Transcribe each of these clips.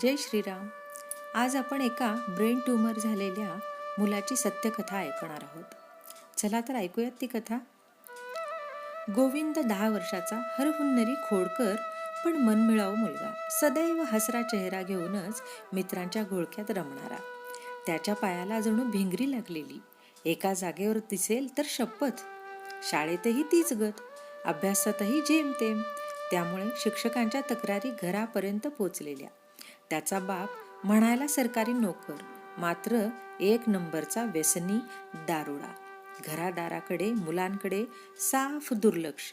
जय श्रीराम. आज आपण एका ब्रेन ट्यूमर झालेल्या मुलाची सत्यकथा ऐकणार आहोत. चला तर ऐकूयात ती कथा. गोविंद दहा वर्षाचा हरहुन्नरी खोडकर पण मनमिळाऊ मुलगा. सदैव हसरा चेहरा घेऊनच मित्रांच्या घोळक्यात रमणारा. त्याच्या पायाला जणू भिंगरी लागलेली. एका जागेवर दिसेल तर शपथ. शाळेतही तीच गत. अभ्यासातही जेमतेम. त्यामुळे शिक्षकांच्या तक्रारी घरापर्यंत पोचलेल्या. त्याचा बाप म्हणायला सरकारी नोकर मात्र एक नंबरचा व्यसनी दारोडा. घरादाराकडे मुलांकडे साफ दुर्लक्ष.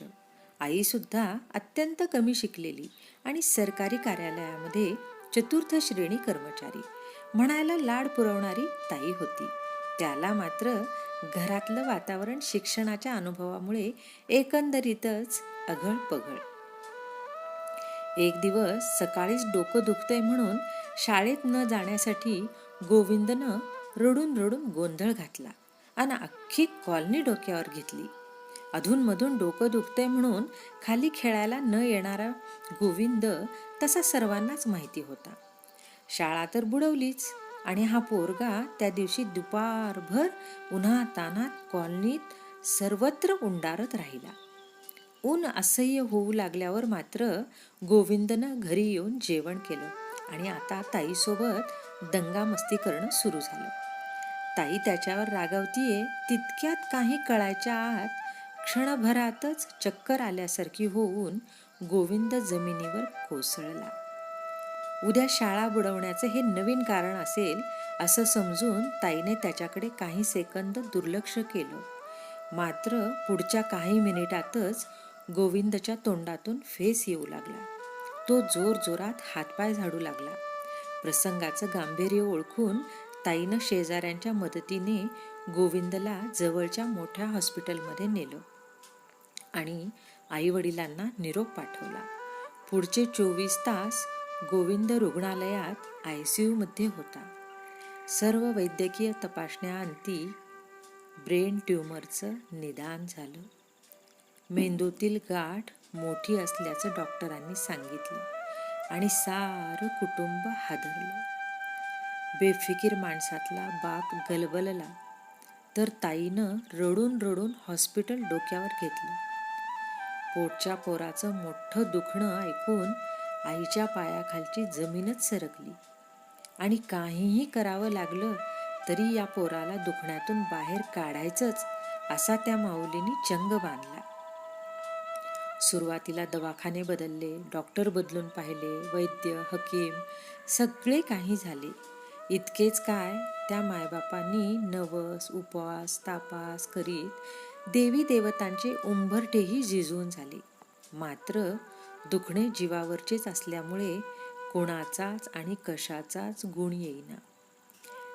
आई सुद्धा अत्यंत कमी शिकलेली आणि सरकारी कार्यालयामध्ये चतुर्थ श्रेणी कर्मचारी. म्हणायला लाड पुरवणारी ताई होती. त्याला मात्र घरातलं वातावरण शिक्षणाच्या अनुभवामुळे एकंदरीतच अघळ पघळ एक दिवस सकाळीच डोकं दुखतंय म्हणून शाळेत न जाण्यासाठी गोविंदनं रडून रडून गोंधळ घातला आणि अख्खी कॉलनी डोक्यावर घेतली. अधूनमधून डोकं दुखतंय म्हणून खाली खेळायला न येणारा गोविंद तसा सर्वांनाच माहिती होता. शाळा तर बुडवलीच आणि हा पोरगा त्या दिवशी दुपारभर उन्हा तानात कॉलनीत सर्वत्र उंडारत राहिला. ऊन असह्य होऊ लागल्यावर मात्र गोविंदनं घरी येऊन जेवण केलं आणि आता ताईसोबत दंगामस्ती करणं सुरू झालं. ताई त्याच्यावर रागावतीये तितक्यात काही कळायच्या आत क्षणभरातच चक्कर आल्यासारखी होऊन गोविंद जमिनीवर कोसळला. उद्या शाळा बुडवण्याचं हे नवीन कारण असेल असं समजून ताईने त्याच्याकडे काही सेकंद दुर्लक्ष केलं. मात्र पुढच्या काही मिनिटातच गोविंदच्या तोंडातून फेस येऊ लागला. तो जोर जोरात हातपाय झाडू लागला. प्रसंगाचं गांभीर्य ओळखून ताईनं शेजाऱ्यांच्या मदतीने गोविंदला जवळच्या मोठ्या हॉस्पिटलमध्ये नेलं आणि आईवडिलांना निरोप पाठवला. पुढचे चोवीस तास गोविंद रुग्णालयात आय सी यूमध्ये होता. सर्व वैद्यकीय तपासण्याअंती ब्रेन ट्यूमरचं निदान झालं. मेंदूतील गाठ मोठी असल्याचं डॉक्टरांनी सांगितलं आणि सारं कुटुंब हादरलं. बेफिकीर माणसातला बाप गलबलला तर ताईनं रडून रडून हॉस्पिटल डोक्यावर घेतलं. पोटच्या पोराचं मोठं दुखणं ऐकून आईच्या पायाखालची जमीनच सरकली आणि काहीही करावं लागलं तरी या पोराला दुखण्यातून बाहेर काढायचंच असा त्या माऊलीने चंग बांधला. सुरुवातीला दवाखाने बदलले डॉक्टर बदलून पाहिले वैद्य हकीम सगळे काही झाले. इतकेच काय त्या मायबापांनी नवस उपवास तापास करीत देवी देवतांचे उंबरठेही झिजवून झाले. मात्र दुखणे जीवावरचेच असल्यामुळे कोणाचाच आणि कशाचाच गुण येईना.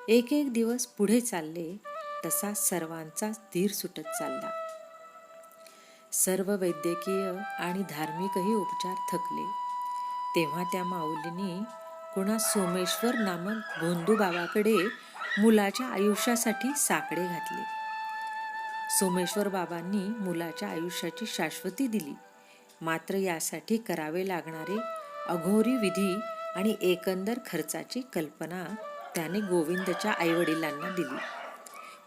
एक एक दिवस पुढे चालले तसा सर्वांचाच धीर सुटत चालला. सर्व वैद्यकीय आणि धार्मिकही उपचार थकले. तेव्हा त्या माऊलींनी कुणा सोमेश्वर नामक भोंदू बाबाकडे मुलाच्या आयुष्यासाठी साकडे घातले. सोमेश्वर बाबांनी मुलाच्या आयुष्याची शाश्वती दिली. मात्र यासाठी करावे लागणारे अघोरी विधी आणि एकंदर खर्चाची कल्पना त्याने गोविंदच्या आईवडिलांना दिली.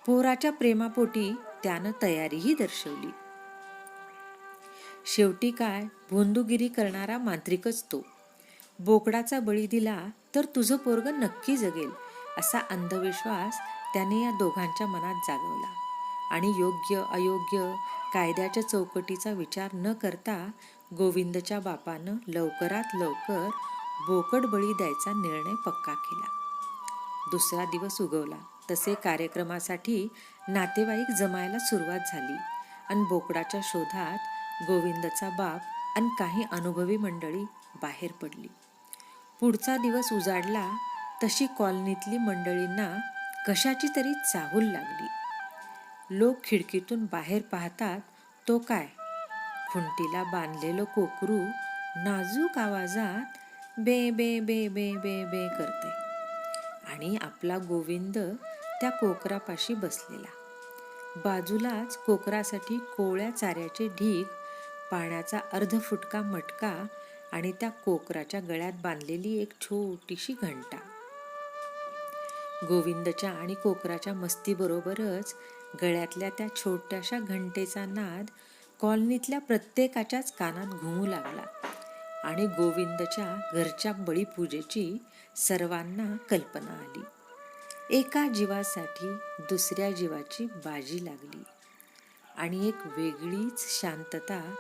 पोराच्या प्रेमापोटी त्यानं तयारीही दर्शवली. शेवटी काय? भोंदूगिरी करणारा मांत्रिकच तो. बोकडाचा बळी दिला तर तुझं पोरग नक्की जगेल असा अंधविश्वास त्याने या दोघांच्या मनात जागवला. आणि योग्य अयोग्य कायद्याच्या चौकटीचा विचार न करता गोविंदच्या बापानं लवकरात लवकर बोकड बळी द्यायचा निर्णय पक्का केला. दुसरा दिवस उगवला. तसे कार्यक्रमासाठी नातेवाईक जमायला सुरुवात झाली. आणि बोकडाच्या शोधात गोविंदचा बाप आणि काही अनुभवी मंडळी बाहेर पडली. पुढचा दिवस उजाडला तशी कॉलनीतली मंडळींना कशाची तरी चाहूल लागली. लोक खिडकीतून बाहेर पाहतात तो काय? खुंटीला बांधलेलं कोकरू नाजूक आवाजात बे बे बे बे बे बे करते. आणि आपला गोविंद त्या कोकरापाशी बसलेला. बाजूलाच कोकरासाठी कोवळ्या चाऱ्याचे ढीग पाण्याचा अर्धफुटका मटका आणि त्या कोकराच्या गळ्यात बांधलेली एक छोटीशी घंटा. गोविंदच्या आणि कोकराच्या मस्तीबरोबरच गळ्यातल्या त्या छोट्याशा घंटेचा नाद कॉलनीतल्या प्रत्येकाच्याच कानात घुमू लागला आणि गोविंदच्या घरच्या बळीपूजेची सर्वांना कल्पना आली. एका जीवासाठी दुसऱ्या जीवाची बाजी लागली आणि एक वेगळीच शांतता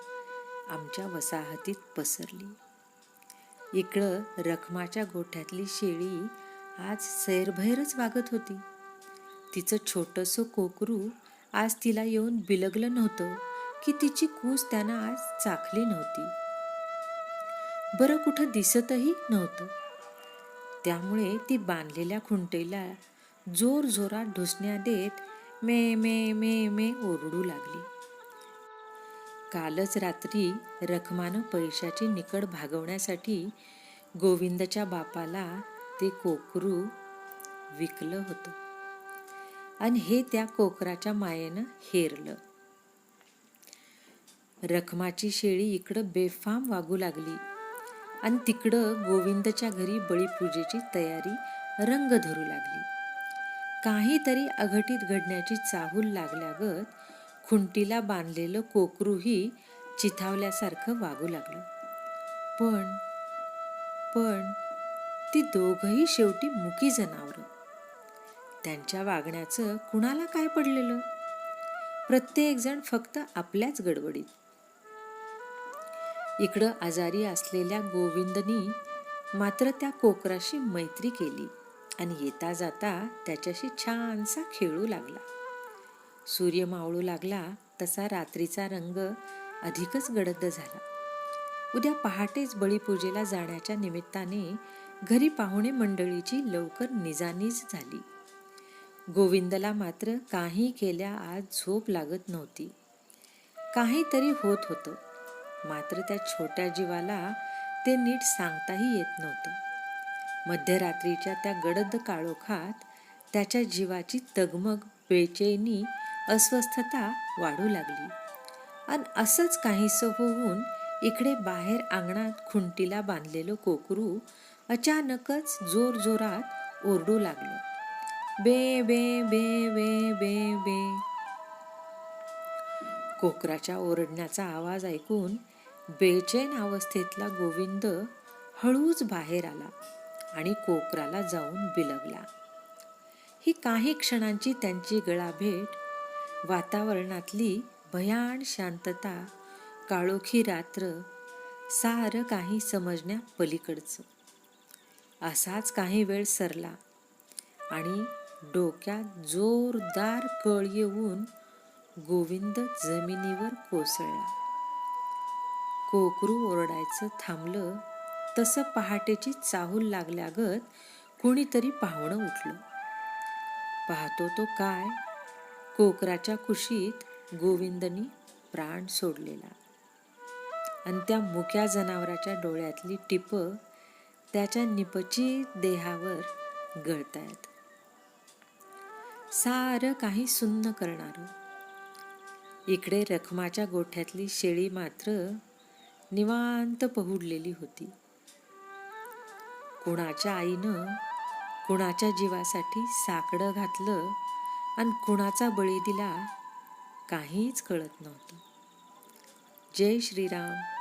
आमच्या वसाहतीत पसरली. इकडं रखमाच्या गोठ्यातली शेळी आज सैरभैरच वागत होती. तिचं छोटंसं कोकरू आज तिला येऊन बिलगलं नव्हतं की तिची कूस त्यानं आज चाखली नव्हती. बरं कुठं दिसतही नव्हतं. त्यामुळे ती बांधलेल्या खुंटेला जोर जोरात ढुसण्या देत मे मे मे मे ओरडू लागली. कालच रात्री रखमानं पैशाची निकड भागवण्यासाठी गोविंदच्या बापाला ते कोकरू विकलं होतं. आणि हे त्या कोकराच्या मायेनं हेरलं. रखमाची शेळी इकडं बेफाम वागू लागली. आणि तिकडं गोविंदच्या घरी बळीपूजेची तयारी रंग धरू लागली. काहीतरी अघटित घडण्याची चाहूल लागल्यागत खुंटीला बांधलेलं कोकरूही चिथावल्यासारखं वागू लागलं. पण पण ती दोघही शेवटी मुकी जनावरं. त्यांच्या वागण्याचं कुणाला काय पडलेलं? प्रत्येकजण फक्त आपल्याच गडबडीत. इकडं आजारी असलेल्या गोविंदनी मात्र त्या कोकराशी मैत्री केली आणि येता जाता त्याच्याशी छानसा खेळू लागला. सूर्य मावळू लागला तसा रात्रीचा रंग अधिकच गडद झाला. उद्या पहाटेच बळीपूजेला जाण्याच्या निमित्ताने घरी पाहुणे मंडळीची लवकर निजानीज झाली. गोविंदला मात्र काही केल्या आज झोप लागत नव्हती. काहीतरी होत होतं. मात्र त्या छोट्या जीवाला ते नीट सांगताही येत नव्हतं. मध्यरात्रीच्या त्या गडद काळोखात त्याच्या जीवाची तगमग बेचैनी अस्वस्थता वाढू लागली. आणि असंच काहीसं होऊन इकडे बाहेर अंगणात खुंटीला बांधलेलं कोकरू अचानकच जोर जोरात ओरडू लागलं. बे बे बे बे बे बे. कोकराच्या ओरडण्याचा आवाज ऐकून बेचैन अवस्थेतला गोविंद हळूच बाहेर आला आणि कोकराला जाऊन बिलगला. ही काही क्षणांची त्यांची गळाभेट वातावरणातली भयान शांतता काळोखी रात्र सारं काही समजण्या पलीकडचं. असाच काही वेळ सरला आणि डोक्यात जोरदार कळ येऊन गोविंद जमिनीवर कोसळला. कोकरू ओरडायचं थांबलं तसं पहाटेची चाहूल लागल्यागत कुणीतरी पाहुणं उठलं. पाहतो तो काय? कोकराच्या कुशीत गोविंदनी प्राण सोडलेला. आणि त्या मुक्या जनावराच्या डोळ्यातली टिप त्याच्या निपचित देहावर गळतायत. सारं काही सुन्न करणार. इकडे रखमाच्या गोठ्यातली शेळी मात्र निवांत पहुडलेली होती. कुणाच्या आईनं कुणाच्या जीवासाठी साकडं घातलं आणि कुणाचा बळी दिला काहीच कळत नव्हतं. जय श्रीराम.